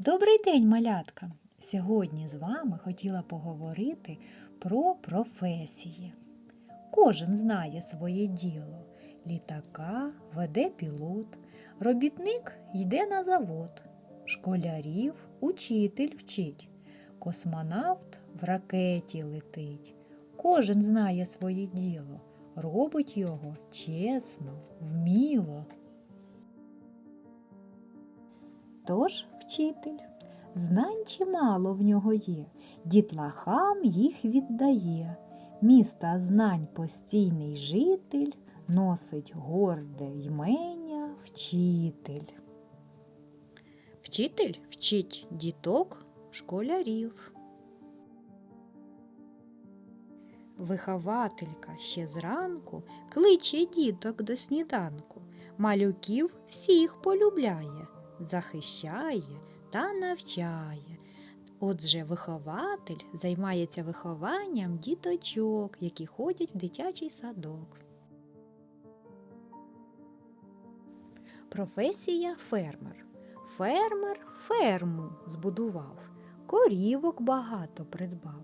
Добрий день, малятка! Сьогодні з вами хотіла поговорити про професії. Кожен знає своє діло. Літака веде пілот, робітник йде на завод, школярів учитель вчить, космонавт в ракеті летить. Кожен знає своє діло, робить його чесно, вміло. Тож вчитель, знань чимало в нього є, дітлахам їх віддає. Міста знань постійний житель, носить горде ймення вчитель. Вчитель вчить діток школярів. Вихователька ще зранку кличе діток до сніданку, малюків всіх полюбляє захищає та навчає. Отже, вихователь займається вихованням діточок, які ходять в дитячий садок. Професія фермер. Фермер ферму збудував, корівок багато придбав.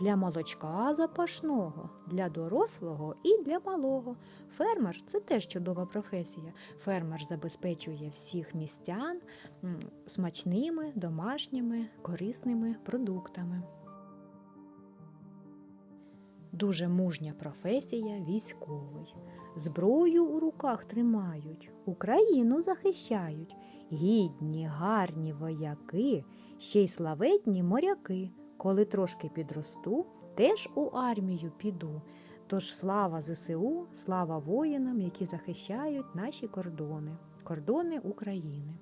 Для молочка запашного, для дорослого і для малого. Фермер це теж чудова професія. Фермер забезпечує всіх містян смачними, домашніми, корисними продуктами. Дуже мужня професія військовий. Зброю у руках тримають, Україну захищають. Гідні, гарні вояки, ще й славетні моряки. Коли трошки підросту, теж у армію піду. Тож слава ЗСУ, слава воїнам, які захищають наші кордони, кордони України.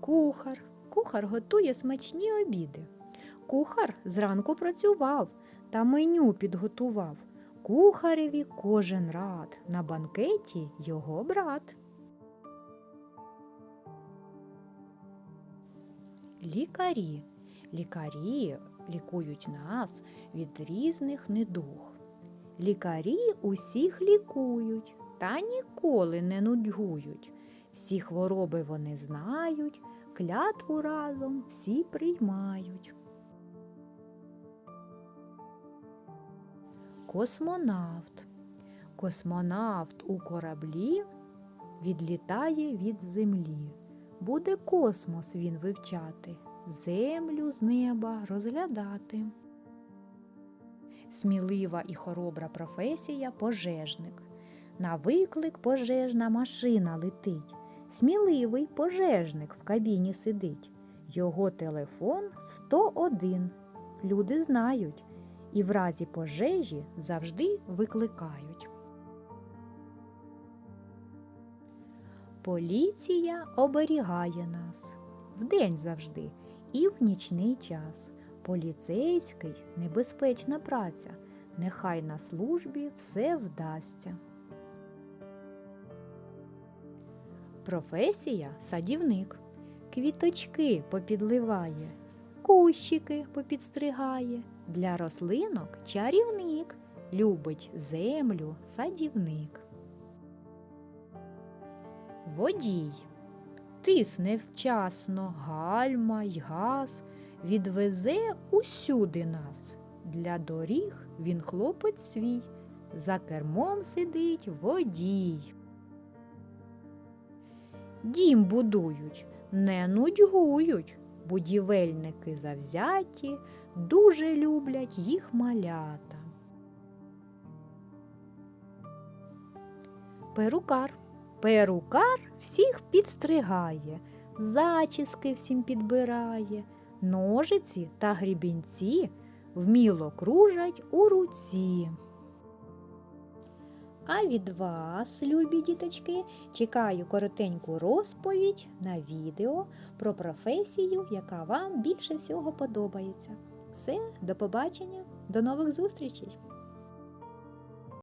Кухар. Кухар готує смачні обіди. Кухар зранку працював та меню підготував. Кухареві кожен рад, на банкеті його брат. Лікарі. Лікарі лікують нас від різних недуг. Лікарі усіх лікують та ніколи не нудьгують. Всі хвороби вони знають, клятву разом всі приймають. Космонавт. Космонавт у кораблі відлітає від землі. Буде космос він вивчати, землю з неба розглядати. Смілива і хоробра професія пожежник. На виклик пожежна машина летить. Сміливий пожежник в кабіні сидить. Його телефон 101. Люди знають і в разі пожежі завжди викликають. Поліція оберігає нас вдень завжди і в нічний час. Поліцейський небезпечна праця. Нехай на службі все вдасться. Професія садівник. Квіточки попідливає, кущики попідстригає. Для рослинок чарівник любить землю садівник. Водій тисне вчасно гальма й газ, відвезе усюди нас. Для доріг він хлопець свій, за кермом сидить водій. Дім будують, не нудьгують, будівельники завзяті, дуже люблять їх малята. Перукар. Перукар всіх підстригає, зачіски всім підбирає, ножиці та грібінці вміло кружать у руці. А від вас, любі діточки, чекаю коротеньку розповідь на відео про професію, яка вам більше всього подобається. Все, до побачення, до нових зустрічей!